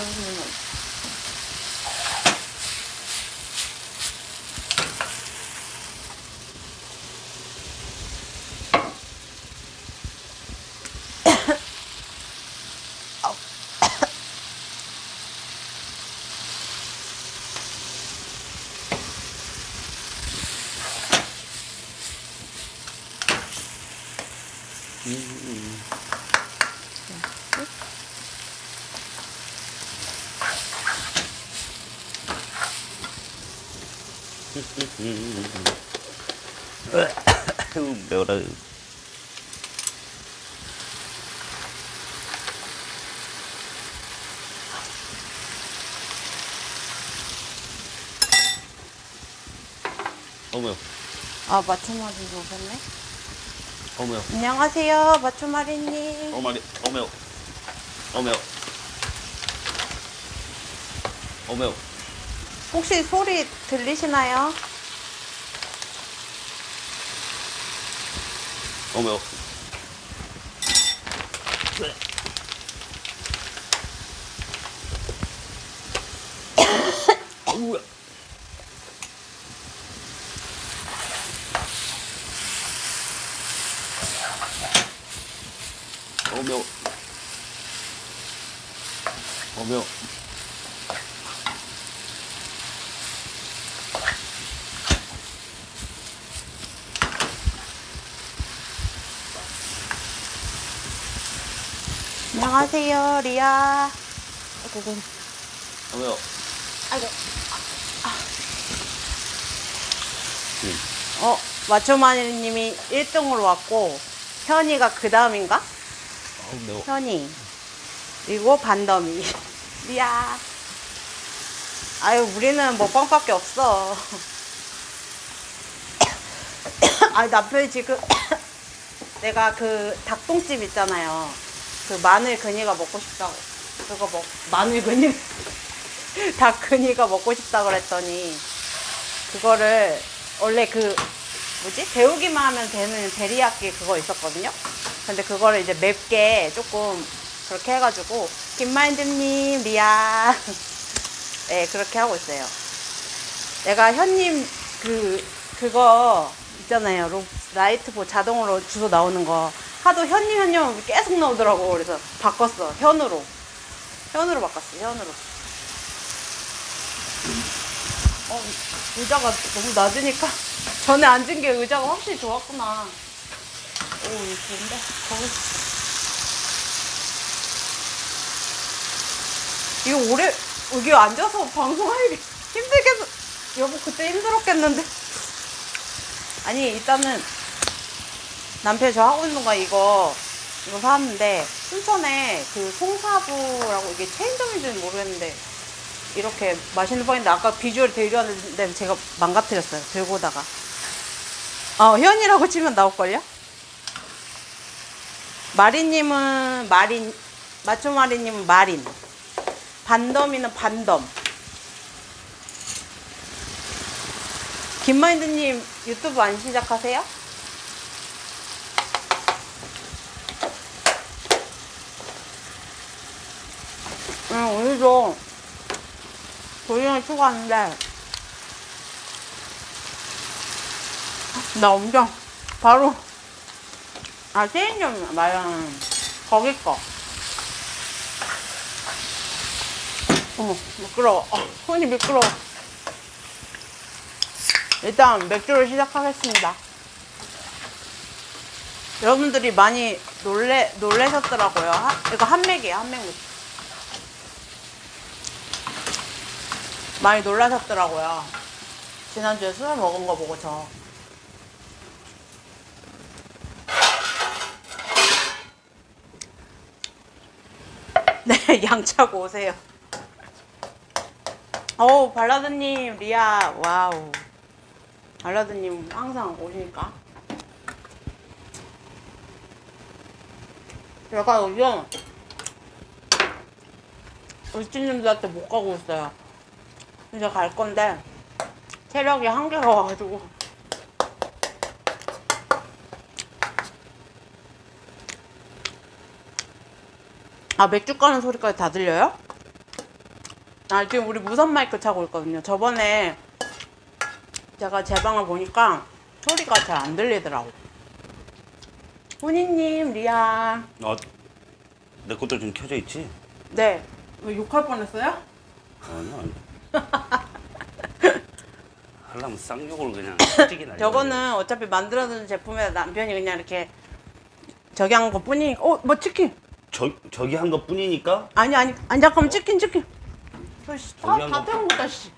배우시는 매워라. 어머요, 아 마초마리 오셨네. 어머요, 안녕하세요 마초마리님. 어머니, 어머요, 어머요, 어머요. 혹시 소리 들리시나요? 어머요. 어우야. 어머. 어머. 안녕하세요 리아. 아이고, 어머요. 아이고. 응. 어 마초마리님이 1등으로 왔고 현이가 그 다음인가? 아우 매워. 현이 그리고 반덤이 리아. 아유 우리는 먹방밖에 없어. 아니 남편이 지금 내가 그 닭똥집 있잖아요. 그 마늘 근이가 먹고 싶다고. 그거 먹 마늘 근이 닭 근이가 먹고 싶다 그랬더니 그거를 원래 그 뭐지 데우기만 하면 되는 데리야끼 그거 있었거든요. 근데 그거를 이제 맵게 조금 그렇게 해가지고 김마인드님 리아 네 그렇게 하고 있어요. 내가 현님 그 그거 있잖아요. 로, 라이트 보 자동으로 주소 나오는 거 하도 현님 현님 계속 나오더라고. 그래서 바꿨어 현으로 현으로 바꿨어 현으로. 어 의자가 너무 낮으니까 전에 앉은 게 의자가 확실히 좋았구나. 오 좋은데 거기 이거 오래 여기 앉아서 방송하기 힘들겠어. 여보 그때 힘들었겠는데. 아니 일단은 남편이 저 하고 있는 거 이거. 이거 사왔는데 순천에 그 송사부라고 이게 체인점인지는 모르겠는데 이렇게 맛있는 빵인데 아까 비주얼 대류하는데 제가 망가뜨렸어요 들고 오다가. 어 현이라고 치면 나올걸요? 마리님은 마린 마초 마리님은 마린. 반덤이는 반덤 김마인드님 유튜브 안 시작하세요? 응 오늘도 도전을 추구하는데 나 엄청 바로 아 체인점 말하는 거기 거. 어머 미끄러워. 어, 손이 미끄러워 일단 맥주를 시작하겠습니다. 여러분들이 많이 놀래 놀래셨더라고요. 하- 이거 한맥이에요 한맥 맥주. 많이 놀라셨더라고요. 지난주에 술 먹은 거 보고 저. 네, 양차고 오세요. 어우, 발라드님, 리아, 와우. 발라드님 항상 오시니까. 제가 요즘 울진님들한테 못 가고 있어요. 이제 갈 건데, 체력이 한계가 와가지고. 아, 맥주 까는 소리까지 다 들려요? 아, 지금 우리 무선 마이크 차고 있거든요. 저번에 제가 제 방을 보니까 소리가 잘 안 들리더라고. 훈이님, 리아. 어, 내 것도 좀 켜져 있지? 네. 왜 욕할 뻔했어요? 아니, 아니. 하려면 쌍욕을 그냥 솔직히 날려. 저거는 어차피 만들어둔 제품에 남편이 그냥 이렇게 저기 한 것 뿐이니까. 어, 뭐 치킨? 저, 저기 한 것 뿐이니까? 아니, 아니, 아니, 잠깐만, 치킨, 치킨. 저 씨, 다, 저기 한 다 거- 태운 거다, 씨.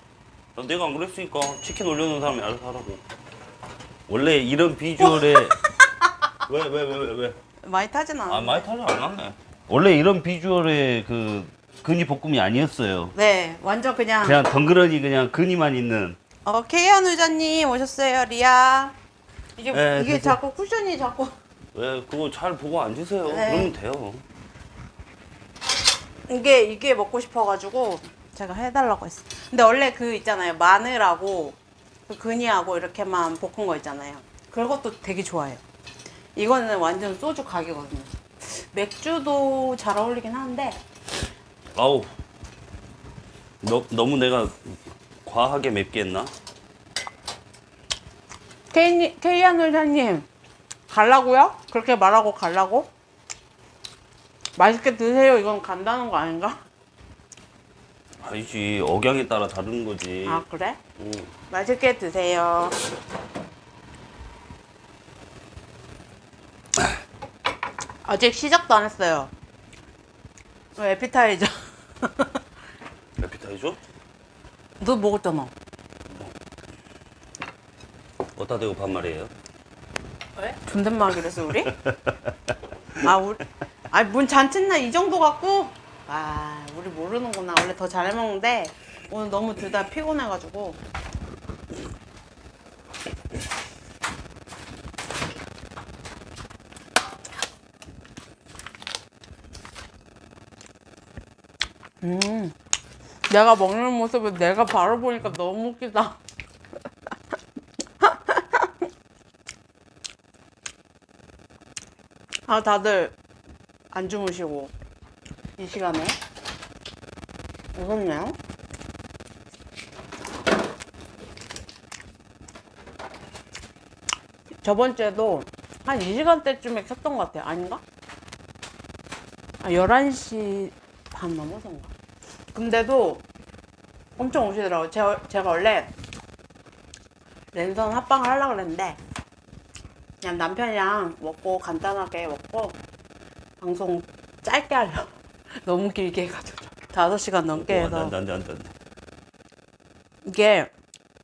나 내가 안 그랬으니까 치킨 올려놓은 사람이 알아서 하라고. 원래 이런 비주얼에 왜왜 왜 왜 왜? 많이 타진 않아. 아 많이 타지 않았네. 원래 이런 비주얼의 그 근이 볶음이 아니었어요. 네, 완전 그냥. 그냥 덩그러니 그냥 근이만 있는. 어, 케이한 의자님 오셨어요, 리아. 이게, 네, 이게 됐어요. 자꾸 쿠션이 자꾸. 왜 그거 잘 보고 앉으세요. 네. 그러면 돼요. 이게, 이게 먹고 싶어가지고 제가 해달라고 했어. 근데 원래 그 있잖아요. 마늘하고 그 근이하고 이렇게만 볶은 거 있잖아요. 그것도 되게 좋아해요. 이거는 완전 소주 각이거든요. 맥주도 잘 어울리긴 한데 아우. 너, 너무 내가 과하게 맵게 했나? 케이, 케이한 의자님 갈라고요? 그렇게 말하고 갈라고? 맛있게 드세요. 이건 간다는 거 아닌가? 아니지 억양에 따라 다른 거지. 아 그래? 응. 맛있게 드세요. 아직 시작도 안 했어요. 어, 에피타이저. 에피타이저? 너 먹었잖아. 어디다 대고 반말이에요? 왜? 존댓말이랬어 우리? 아 우리 아니 뭔 잔칫날 이 정도 갖고 아 우리 모르는구나. 원래 더 잘 먹는데 오늘 너무 둘 다 피곤해가지고. 음 내가 먹는 모습을 내가 바로 보니까 너무 웃기다. 아, 다들 안 주무시고 이 시간에 무섭네요. 저번 주에도 한이 시간대쯤에 켰던 것 같아요. 아닌가? 아, 11시 반 넘어서인가? 근데도 엄청 오시더라고요. 제가, 제가 원래 랜선 합방을 하려고 그랬는데 그냥 남편이랑 먹고 간단하게 먹고 방송 짧게 하려고 너무 길게 해가지고 5시간 넘게 어, 해서 안 돼 안 돼 안 돼 안 돼. 이게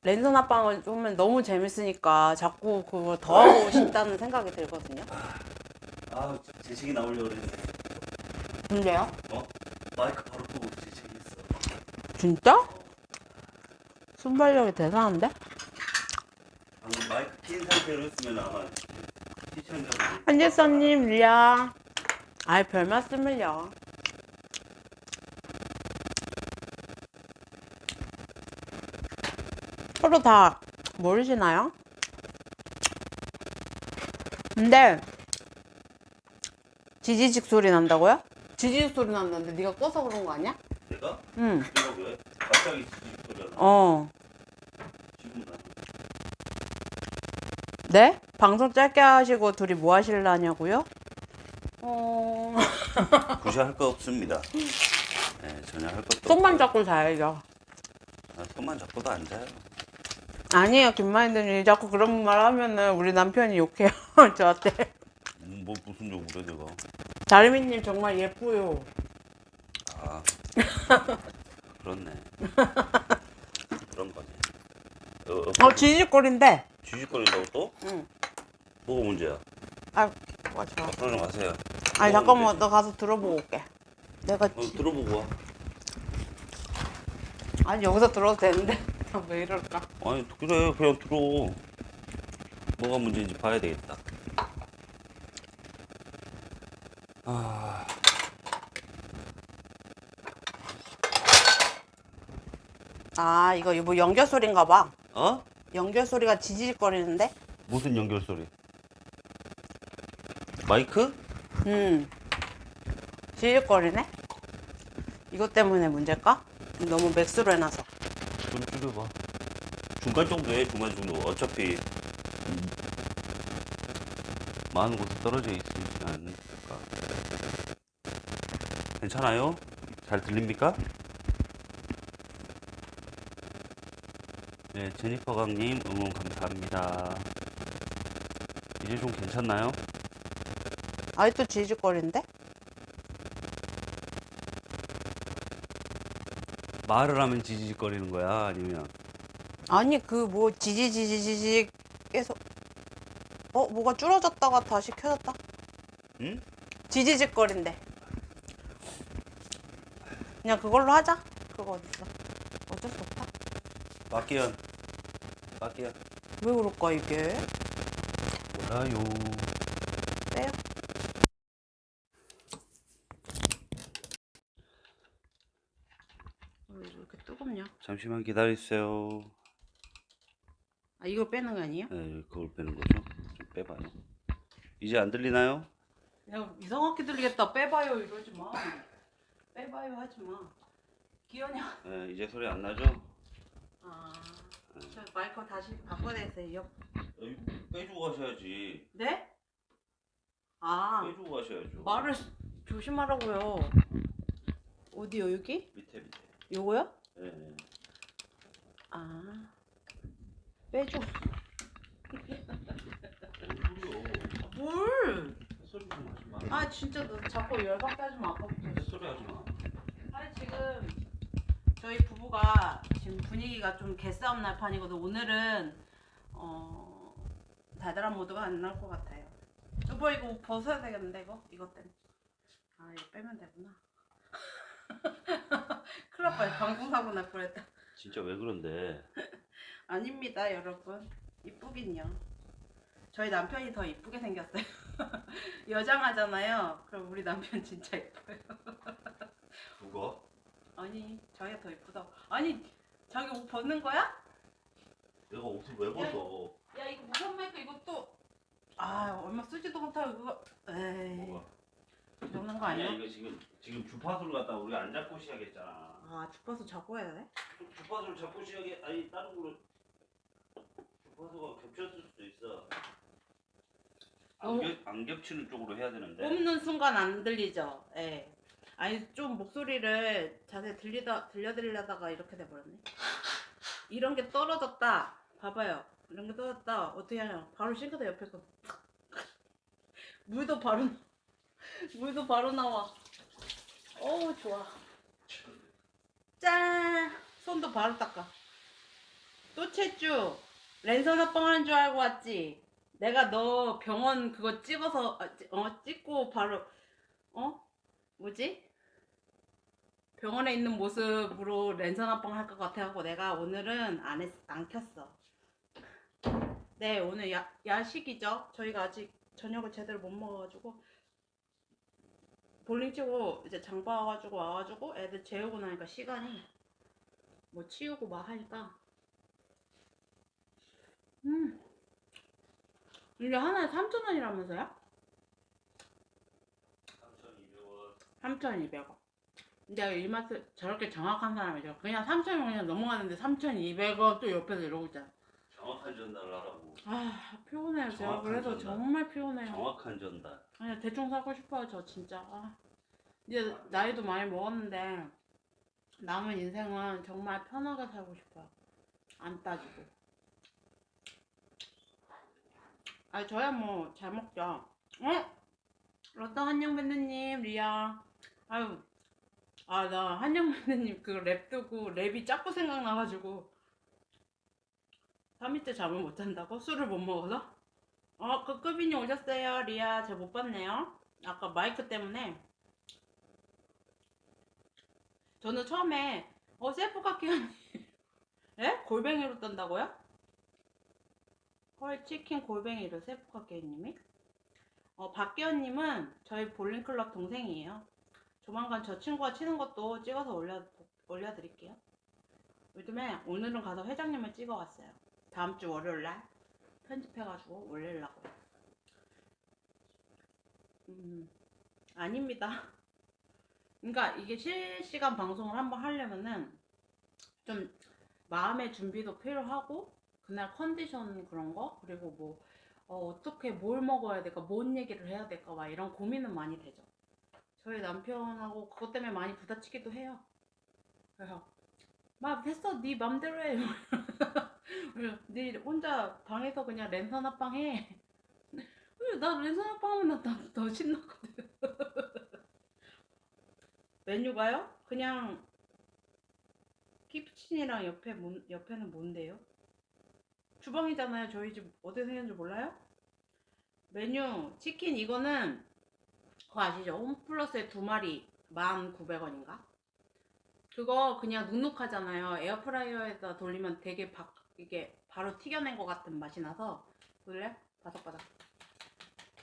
랜선 합방을 하면 너무 재밌으니까 자꾸 그거 더 하고 싶다는 생각이 들거든요 아 재채기 나오려고 그랬는데. 근데요? 어? 마이크 바로 보고 재채기했어. 진짜? 순발력이 대단한데? 방금 마이크 킨 상태로 했으면 아마 시청자분들 한예선님 리아 아이 별 말씀을요 서로 다 모르시나요? 근데 지지직 소리 난다고요? 지지직 소리 난다는데 네가 꺼서 그런 거 아니야? 내가? 응. 내가 왜? 갑자기 소리가 나. 어. 지금 나. 네? 방송 짧게 하시고 둘이 뭐 하실라냐고요? 어. 굳이 할거 없습니다. 네, 전혀 할 것도 손만 없고요. 잡고 자야죠. 아, 손만 잡고도 안 자요. 아니에요, 김마인드님. 자꾸 그런 말 하면은 우리 남편이 욕해요, 저한테. 음, 뭐 무슨 욕을 해 내가. 다리미님 정말 예뻐요. 아 그렇네. 그런 거네. 어, 어, 어, 지지꼴인데. 쥐짓거린다고 또? 응. 뭐가 문제야? 아, 맞아. 아, 그러지 마세요. 아니, 뭐가 잠깐만, 문제지? 너 가서 들어보고 올게. 내가, 어, 지... 들어보고 와. 아니, 여기서 들어도 되는데. 왜 이럴까? 아니 그래 그냥 들어. 뭐가 문제인지 봐야 되겠다. 아 아, 이거 뭐 연결 소리인가 봐. 어? 연결 소리가 지지직거리는데? 무슨 연결 소리? 마이크? 음. 지지직거리네? 이것 때문에 문제일까? 너무 맥스로 해놔서. 좀 줄여봐. 중간 정도 해, 중간 정도. 어차피 음, 많은 곳에 떨어져 있지 않으니까. 괜찮아요? 잘 들립니까? 네, 제니퍼 강님 응원 감사합니다. 이제 좀 괜찮나요? 아직도 지직거리는데? 말을 하면 지지직거리는 거야? 아니면 아니 그 뭐 지지지지지직 해서 어 뭐가 줄어졌다가 다시 켜졌다. 응? 지지직거린대. 그냥 그걸로 하자. 그거 어딨어? 어쩔 수 없다. 박기현 박기현 왜 그럴까 이게? 몰라요. 왜 이렇게 뜨겁냐? 잠시만 기다리세요 아 이거 빼는 거 아니에요? 네, 그걸 빼는 거죠 좀 빼봐요 이제 안 들리나요? 야 이상하게 들리겠다. 빼봐요 이러지 마. 빼봐요 하지 마. 기현이야. 네, 이제 소리 안 나죠? 아, 저 마이크 다시 바꿔내세요. 빼주고 가셔야지 네? 아, 빼주고 가셔야죠 말을 조심하라고요. 어디요 여기? 밑에 밑에 요거요? 네, 네. 아, 빼줘. 뭘? 소리 좀 하지 마 아 진짜 너 자꾸 열받게 하지 마 아까부터. 소리 하지 마 아니 지금 저희 부부가 지금 분위기가 좀 개싸움 날 판이거든. 오늘은 어 달달한 모드가 안 나올 것 같아요. 여보 이거 옷 벗어야 되겠는데 이거 이것 때문에. 아 이거 빼면 되구나. 큰일 날 뻔. 방송 사고 날 뻔했다. 진짜 왜 그런데 아닙니다 여러분. 이쁘긴요. 저희 남편이 더 이쁘게 생겼어요. 여장하잖아요. 그럼 우리 남편 진짜 이뻐요. 누가? 아니 자기가 더 이쁘다고 아니 자기 옷 벗는 거야? 내가 옷을 왜 벗어 야 이거 무선 마이크 이것도 아 얼마 쓰지도 못하고 그거 에이 뭐가? 이러는 거 아니야 아니야? 이거 지금 지금 주파수를 갖다 우리 안 잡고 시작했잖아 아 주파수 잡고 해야 돼? 주파수를 잡고 시작해. 아니 다른 거로. 주파수가 겹쳤을 수도 있어. 안, 어. 겹, 안 겹치는 쪽으로 해야 되는데. 뽑는 순간 안 들리죠? 예. 아니 좀 목소리를 자세히 들리다 들려드리려다가 이렇게 돼버렸네. 이런 게 떨어졌다. 봐봐요. 이런 게 떨어졌다. 어떻게 하냐. 바로 싱크대 옆에서 물도 바로 나- 물도 바로 나와. 어우 좋아 짠! 손도 바로 닦아. 또 채쭈 랜선 합방 하는 줄 알고 왔지? 내가 너 병원 그거 찍어서 아, 찍- 어 찍고 바로 어? 뭐지? 병원에 있는 모습으로 랜선 합방 할 것 같아갖고 내가 오늘은 안, 했, 안 켰어. 네 오늘 야, 야식이죠? 저희가 아직 저녁을 제대로 못 먹어가지고 볼링 치고 이제 장 봐가지고 와가지고 애들 재우고 나니까 시간이 뭐 치우고 막 하니까 음 이게 하나에 3,000원이라면서요? 3,200원 3,200원. 근데 이 맛을 저렇게 정확한 사람이죠. 그냥 3,000원 그냥 넘어가는데 3,200원 또 옆에서 이러고 있잖아. 정확한 전달을 하라고 아, 피곤해요. 제가 정확한 그래서 전달. 정말 피곤해요. 정확한 전달 아니, 대충 사고 싶어요, 저 진짜. 아. 이제 나이도 많이 먹었는데, 남은 인생은 정말 편하게 살고 싶어요. 안 따지고. 아, 저야 뭐, 잘 먹죠. 어? 로또 한영밴드님, 리아. 아유, 아, 나 한영밴드님 그랩 뜨고 랩이 자꾸 생각나가지고. 3일째 잠을 못 잔다고? 술을 못 먹어서? 어, 그 급인이 오셨어요, 리아. 제가 못 봤네요. 아까 마이크 때문에. 저는 처음에, 어, 셀프 깎기언니. 에? 골뱅이로 뜬다고요? 헐, 치킨 골뱅이로 셀프 깎기언님이? 어, 박기현님은 저희 볼링클럽 동생이에요. 조만간 저 친구가 치는 것도 찍어서 올려, 올려드릴게요. 요즘에 오늘은 가서 회장님을 찍어왔어요. 다음 주 월요일 날. 편집해가지고 올리려고. 음, 아닙니다. 그러니까 이게 실시간 방송을 한번 하려면은 좀 마음의 준비도 필요하고 그날 컨디션 그런 거 그리고 뭐 어, 떻게뭘 먹어야 될까 뭔 얘기를 해야 될까 막 이런 고민은 많이 되죠. 저희 남편하고 그것 때문에 많이 부딪히기도 해요. 그래서 막 됐어 네 맘대로 해. 네 혼자 방에서 그냥 랜선 합방 해. 나 랜선 합방 하면 나더 신나거든. 메뉴가요? 그냥 키친이랑 옆에 뭔- 옆에는 뭔데요? 주방이잖아요. 저희 집 어디서 생겼는지 몰라요? 메뉴 치킨 이거는 그거 아시죠? 홈플러스에 두 마리 1,900원인가? 그거 그냥 눅눅하잖아요. 에어프라이어에다 돌리면 되게 바, 이게 바로 튀겨낸 것 같은 맛이 나서 볼래? 바삭바삭.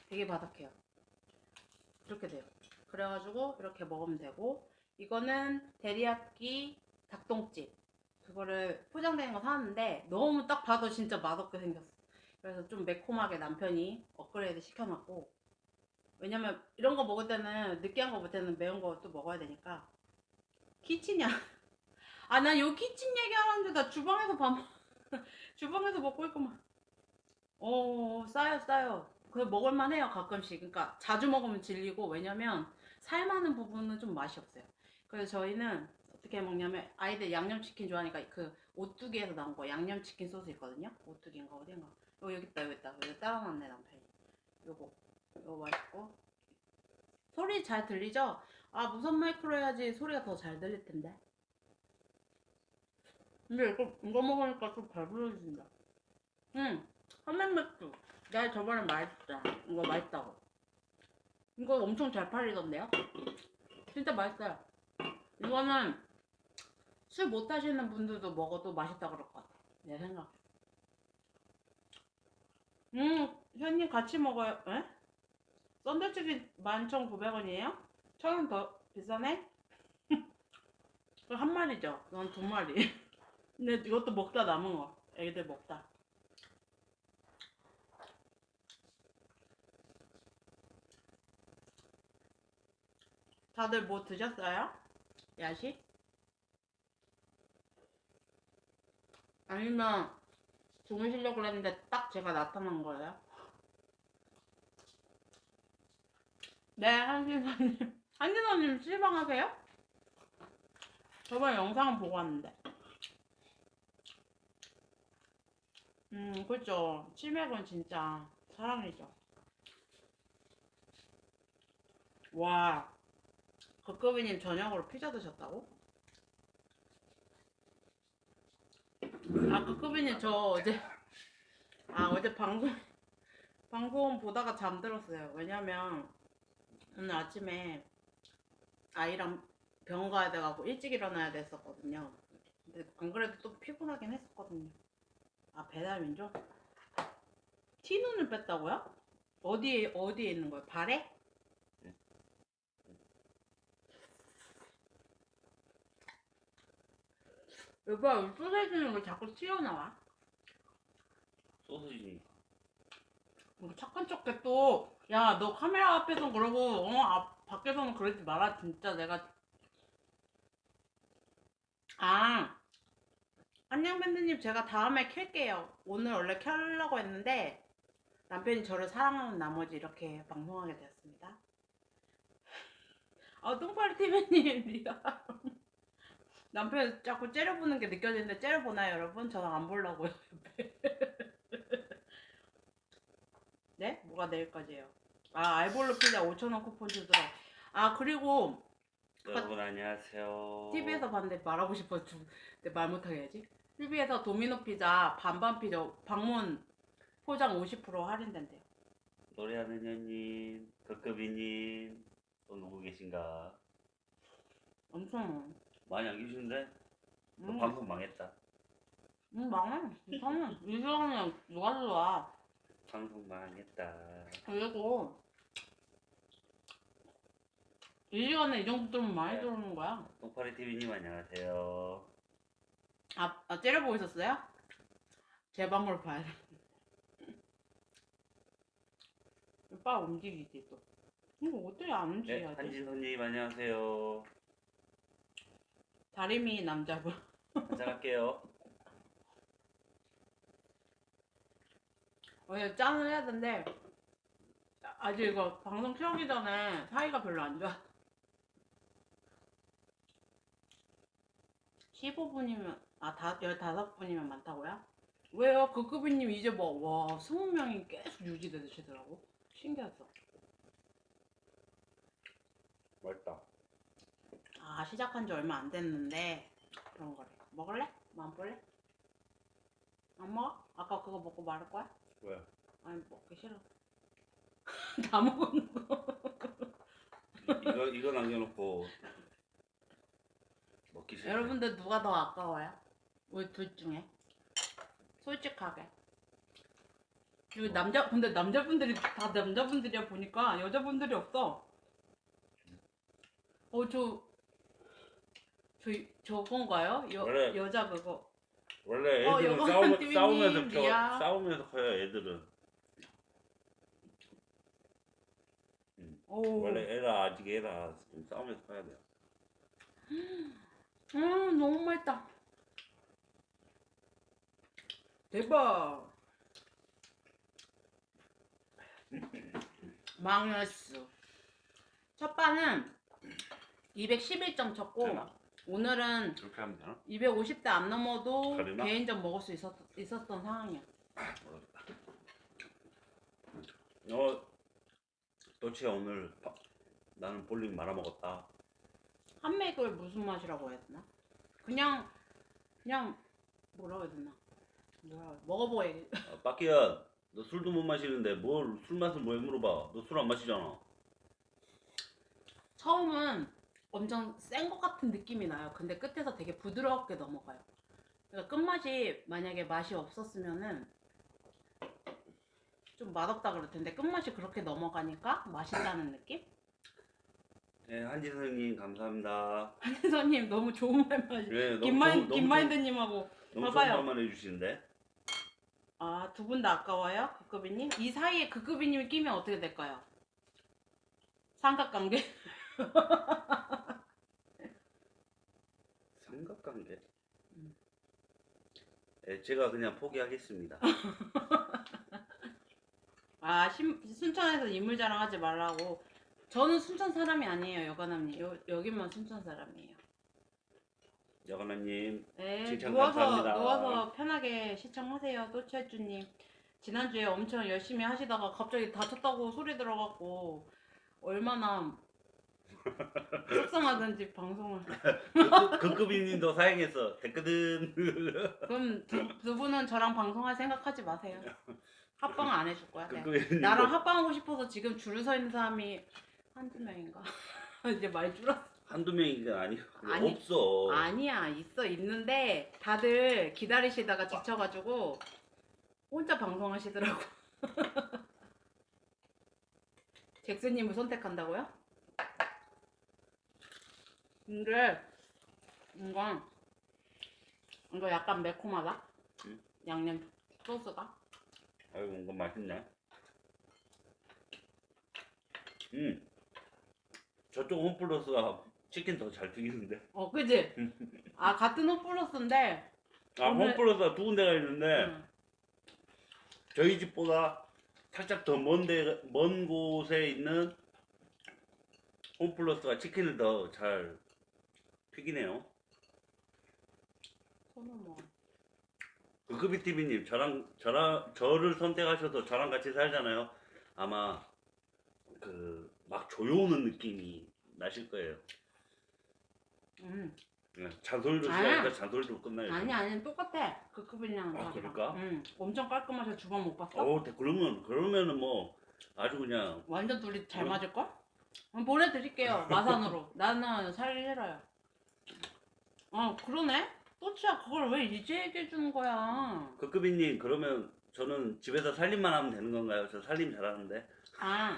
되게 바삭해요. 이렇게 돼요. 그래가지고 이렇게 먹으면 되고 이거는 데리야끼 닭똥집 그거를 포장된 거 사는데 너무 딱 봐도 진짜 맛없게 생겼어. 그래서 좀 매콤하게 남편이 업그레이드 시켜놨고 왜냐면 이런 거 먹을 때는 느끼한 거 때는 매운 거 또 먹어야 되니까 키친이야. 아 난 요 키친 얘기하는데 나 주방에서 밥 먹- 주방에서 먹고 있구만. 어 싸요 싸요. 그 먹을만 해요 가끔씩. 그러니까 자주 먹으면 질리고 왜냐면 살만한 부분은 좀 맛이 없어요. 그래서 저희는 어떻게 먹냐면 아이들 양념치킨 좋아하니까 그 오뚜기에서 나온 거 양념치킨 소스 있거든요. 오뚜기인가 어딘가. 요 여기 있다 여기 있다. 여기 따라놨네 남편이. 요거 요거 맛있고 소리 잘 들리죠? 아 무선 마이크로 해야지 소리가 더 잘 들릴 텐데. 근데 이거 이거 먹으니까 좀 배부러진다. 응. 한맥맥주. 내가 저번에 말했잖아. 이거 맛있다고. 이거 엄청 잘 팔리던데요? 진짜 맛있어요. 이거는 술 못 하시는 분들도 먹어도 맛있다 그럴 것 같아. 내 생각. 음, 현님 같이 먹어요. 에? 썬더치킨 11,900원이에요? 천원 더 비싸네? 그거 한 마리죠? 넌두 마리. 근데 이것도 먹다 남은 거. 애기들 먹다. 다들 뭐 드셨어요? 야식? 아니면 주무시려고 그랬는데 딱 제가 나타난 거예요? 네, 한진서님. 한진서님 실망하세요? 저번에 영상은 보고 왔는데. 음, 그죠. 치맥은 진짜 사랑이죠. 와, 극급이님 저녁으로 피자 드셨다고? 아, 극급이님 저 어제, 아, 어제 방송, 방송 보다가 잠들었어요. 왜냐면, 오늘 아침에 아이랑 병원 가야 돼가지고 일찍 일어나야 됐었거든요. 근데 안 그래도 또 피곤하긴 했었거든요. 아, 배달민족? 티눈을 뺐다고요? 어디에, 어디에 있는 거예요? 발에? 여봐, 소세지는 왜 자꾸 튀어나와? 소시지. 뭐 착한 척해 또. 야, 너 카메라 앞에서 그러고, 어, 앞, 밖에서는 그러지 마라. 진짜 내가. 아, 안녕 밴드님 제가 다음에 켤게요. 오늘 원래 켜려고 했는데, 남편이 저를 사랑하는 나머지 이렇게 방송하게 되었습니다. 아, 똥파리 TV님, 미안. 남편이 자꾸 째려보는 게 느껴지는데 째려보나요, 여러분? 저는 안 보려고요. 네? 뭐가 내일까지예요? 아, 알볼로 피자 5,000원 쿠폰 주더라. 아, 그리고 여러분 안녕하세요. TV에서 봤는데 말하고 싶어 주, 근데 말 못하게 해야지. TV에서 도미노 피자 반반 피자 방문 포장 50% 할인된대요. 노래하는 현님, 극급이님, 또 누구 계신가? 엄청. 많이 안 계시는데? 너 음, 방송 망했다. 음 망해. 괜찮아. 이 시간에 누가 들어와. 방송 망했다. 그리고 이 시간에 이 정도 들으면 많이 들어오는 거야. 똥파리 TV님 안녕하세요. 아, 아 째려보고 있었어요? 제 방을 봐야 돼. 오빠 움직이지 또. 이거 어떻게 안 네, 움직여야지? 한진선님 안녕하세요. 다리미 남자분. 한잔 할게요. 원래 짠을 해야 되는데 아직 이거 방송 켜기 전에 사이가 별로 안 좋아. 15분이면 아 다, 15분이면 많다고요? 왜요? 그 급이님 이제 뭐와 20명이 계속 유지되시더라고. 신기했어. 맛있다. 아 시작한 지 얼마 안 됐는데 그런 거래. 먹을래? 뭐안 볼래? 안 먹어? 아까 그거 먹고 말할 거야? 왜? 아니 먹기 싫어. 다 먹은 거. 이거 이거 남겨놓고 먹기 싫어. 여러분들 누가 더 아까워요? 우리 둘 중에 솔직하게. 여기 남자 근데 남자분들이 다 남자분들이야 보니까 여자분들이 없어. 어저 저 저건가요? 여 원래- 여자 그거. 원래 어, 애들은 싸우면, 띠비님, 싸우면서 켜, 리아. 싸우면서 커요 애들은. 오. 원래 애라 아직 애라 좀 싸우면서 커야 돼요. 음 너무 맛있다. 대박. 망했어. 첫 반은 211점 쳤고 되나? 오늘은 그렇게 하면 되나? 250대 안 넘어도 가리나? 개인전 먹을 수 있었, 있었던 상황이야. 모르겠다. 어, 또치야 오늘 바- 나는 볼링 말아 먹었다. 한맥을 무슨 맛이라고 해야 되나? 그냥 그냥 뭐라고 해야 되나? 뭐라 먹어보고 얘기. 아, 빠끼야, 너 술도 못 마시는데 뭘 술 맛을 왜 물어봐? 너 술 안 마시잖아. 처음은 엄청 센 것 같은 느낌이 나요. 근데 끝에서 되게 부드럽게 넘어가요. 그러니까 끝맛이 만약에 맛이 없었으면은 좀 맛없다 그럴 텐데 끝맛이 그렇게 넘어가니까 맛있다는 느낌? 네, 한지선님 감사합니다. 한선님 너무 좋은 말만 네, 너무 김마인 너무 김마인드님하고 너무 좋은 봐봐요. 말만 해주시는데. 아 두 분 다 아까워요? 그급이님? 이 사이에 그급이님이 끼면 어떻게 될까요? 삼각관계? 삼각관계. 음. 네, 제가 그냥 포기하겠습니다. 아 신- 순천에서 인물 자랑하지 말라고 저는 순천 사람이 아니에요 여관남님 여, 여기만 순천 사람이에요 여관아님, 네 칭찬 누워서 감사합니다. 누워서 편하게 시청하세요 또치해주님 지난주에 엄청 열심히 하시다가 갑자기 다쳤다고 소리 들어갖고 얼마나 속상하든지 방송을 극급이님도 사양해서 됐거든. 그럼 두, 두 분은 저랑 방송할 생각하지 마세요 합방 안 해줄 거야 내가. 극급이님. 나랑 합방하고 싶어서 지금 줄을 서 있는 사람이 한두 명인가 이제 많이 줄었어 한두 명인 게 아니고 아니, 없어. 아니야 있어 있는데 다들 기다리시다가 지쳐가지고 혼자 방송하시더라고 잭슨님을 선택한다고요? 근데 이건 이거 약간 매콤하다 응? 양념 소스가 아이고 이거 맛있네. 음. 저쪽 홈플러스가 치킨 더 잘 튀기는데. 어 그지? 아 같은 홈플러스인데 아 오늘- 홈플러스가 두 군데가 있는데 응. 저희 집보다 살짝 더 먼 데 먼 곳에 있는 홈플러스가 치킨을 더 잘 튀기네요. 손을 뭐 그급이 TV님 저랑 저랑 저를 선택하셔서 저랑 같이 살잖아요. 아마 그 막 조여오는 느낌이 나실 거예요. 음. 네, 잔소리로 아니야. 시작하니까 잔소리로 끝나요. 아니 아니 똑같아 그 급이랑 아, 그럴까? 응 엄청 깔끔하셔 주방 못 봤어? 어, 네, 그러면 그러면은 뭐 아주 그냥 완전 둘이 잘 응. 맞을 걸? 보내드릴게요 마산으로 나는 살기 싫어요 아 그러네 또치야 그걸 왜 이제 얘기해 주는 거야 그급이님 그러면 저는 집에서 살림만 하면 되는 건가요? 저 살림 잘하는데. 아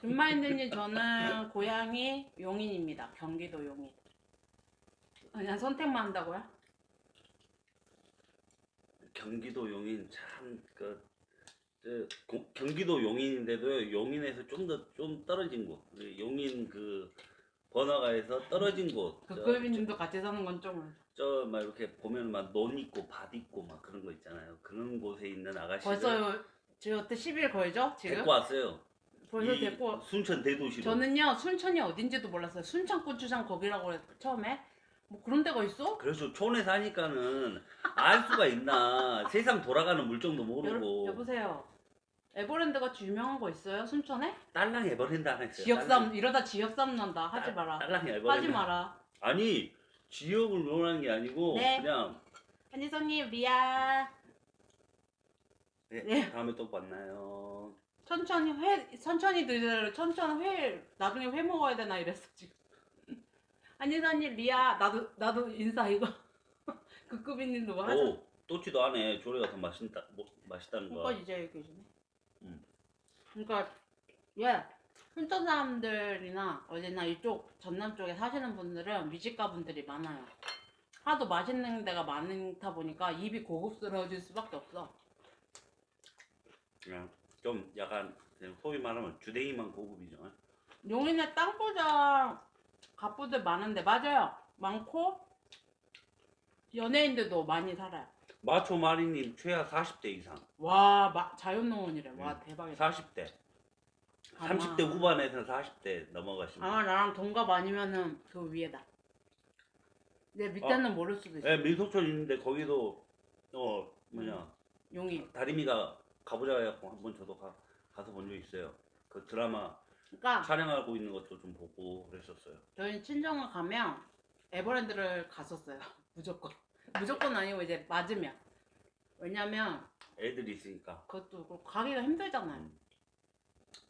김마인드님 저는 고향이 용인입니다 경기도 용인 그냥 선택만 한다고요? 경기도 용인 참그 경기도 용인인데도 용인에서 좀 더 좀 떨어진 곳. 그 용인 그 번화가에서 떨어진 곳. 그 급비님도 같이 사는 건 좀. 저 막 이렇게 보면 막 논 있고 밭 있고 막 그런 거 있잖아요. 그런 곳에 있는 아가씨를 벌써 저 여태 10일 걸죠? 지금? 데리고 왔어요. 벌써 이 데리고. 순천 대도시로. 저는요 순천이 어딘지도 몰랐어요. 순천 고추장 거기라고 그랬 처음에. 뭐 그런 데가 있어? 그래서 촌에 사니까는 알 수가 있나 세상 돌아가는 물정도 여, 모르고 여 보세요. 에버랜드 같이 유명한 거 있어요? 순천에? 딸랑 에버랜드 하나 있어요. 지역삼 이러다 지역삼 난다. 하지 마라. 딸랑 에버랜드. 하지 마라. 아니 지역을 논하는 게 아니고 네. 그냥 한지성님 리아 네, 네. 다음에 또 만나요. 천천히 회 천천히 드세요. 천천히 회 나중에 회 먹어야 되나 이랬어 지금. 한지성님 리아 나도 나도 인사 이거 극급이님도 뭐 하자. 오 또치도 안 해 조리가 더 맛있다 뭐, 맛있다는 거. 그러니까 이제 계시네. 음. 그러니까 왜 순천 사람들이나 어디나 이쪽 전남 쪽에 사시는 분들은 미식가 분들이 많아요. 하도 맛있는 데가 많다 보니까 입이 고급스러워질 수밖에 없어. 그냥 좀 약간 그냥 소위 말하면 주댕이만 고급이죠. 용인에 땅보자 갑부들 많은데 맞아요. 많고 연예인들도 많이 살아요. 마초 마리님 최하 40대 이상. 와 마, 자연농원이래. 와 음. 대박이다. 40대. 아마- 30대 후반에서 40대 넘어가시면. 아마 나랑 동갑 아니면은 그 위에다. 내 밑에는 모를 수도 있어. 네, 민속촌 있는데 거기도 어 뭐냐 용인. 다리미가 가보자 해갖고 한번 저도 가, 가서 본 적 있어요. 그 드라마 그러니까 촬영하고 있는 것도 좀 보고 그랬었어요. 저희 친정을 가면 에버랜드를 갔었어요. 무조건. 무조건 아니고 이제 맞으면. 왜냐면 애들이 있으니까. 그것도 그렇고 가기가 힘들잖아요. 음.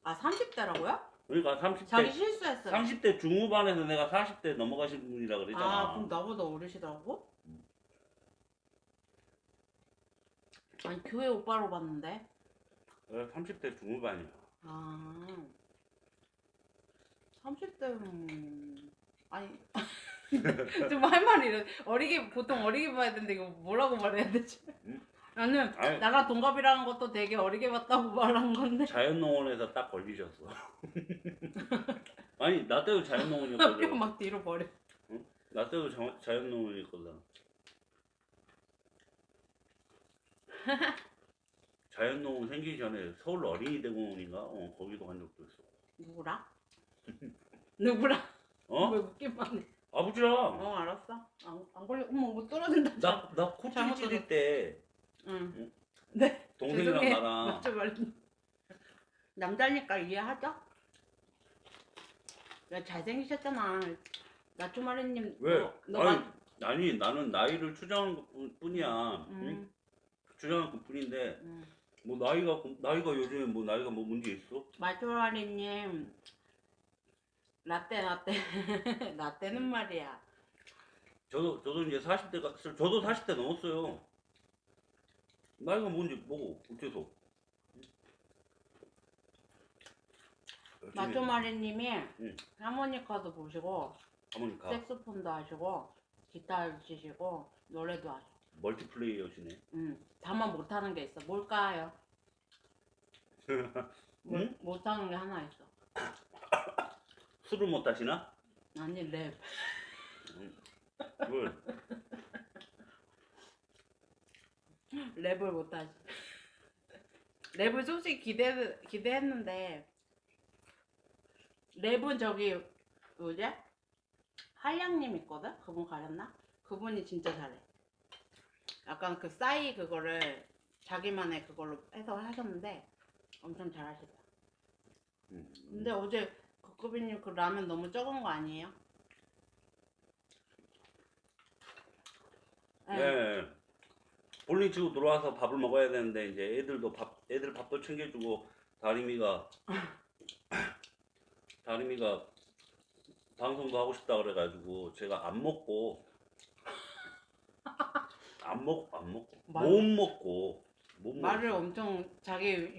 아 30대라고요? 그러니까 30대 자기 실수했어요. 30대 중후반에서 내가 40대 넘어가신 분이라 그랬잖아. 아 그럼 나보다 어리시다고? 음. 아니 교회 오빠로 봤는데. 30대 중후반이야. 아 30대는 아니 좀 할 말이 이래 어리게 보통 어리게 봐야 되는데 이거 뭐라고 말해야 되지? 음? 나는 아니. 나랑 동갑이라는 것도 되게 어리게 봤다고 말한 건데 자연농원에서 딱 걸리셨어. 아니 나 때도 자연농원이었거든. 막 뒤로 버려 나 때도 자, 자연농원이었거든. 자연농원 생기기 전에 서울 어린이대공원인가? 어 거기도 간 적도 있어. 누구라? 누구라? 어? 왜 웃기만 해? 아버지랑 어 알았어 안, 안 걸려 어머 뭐 떨어진다 나 나 코끼리 잘못 찌를 때 응. 네 동생이랑 죄송해요. 나랑 맞죠 말 남자니까 이해하죠? 야 잘생기셨잖아 나초마리님 왜? 너, 너 아니, 만- 아니 나는 나이를 추정한 것 뿐이야. 응? 음, 추정한 것 뿐인데 음. 뭐 나이가 나이가 요즘에 뭐 나이가 뭐 문제 있어? 마초마리님 라떼 라떼 라떼는 말이야 저도 저도 이제 40대가 저도 40대 넘었어요. 나이가 뭔지 뭐고 어째서? 마초마리님이 응. 하모니카도 보시고 하모니카 색소폰도 하시고 기타 치시고 노래도 하시고 멀티플레이어시네. 음, 다만 못하는 게 있어 뭘까요? 못- 응? 못하는 게 하나 있어 술을 못 타시나? 아니 랩 뭘? 랩을 못하지. 랩을 솔직히 기대 기대했는데 랩은 저기 뭐지? 한량님 있거든. 그분 가렸나? 그분이 진짜 잘해. 약간 그 싸이 그거를 자기만의 그걸로 해서 하셨는데 엄청 잘하시다. 음. 근데 어제 국급이님 그 라면 너무 적은 거 아니에요? 네. 볼링 치고 들어와서 밥을 먹어야 되는데 이제 애들도 밥 애들 밥도 챙겨주고 다리미가 다리미가 방송도 하고 싶다 그래가지고 제가 안 먹고 안 먹 안 먹고. 말- 못 먹고. 못 말을 먹고 엄청 자기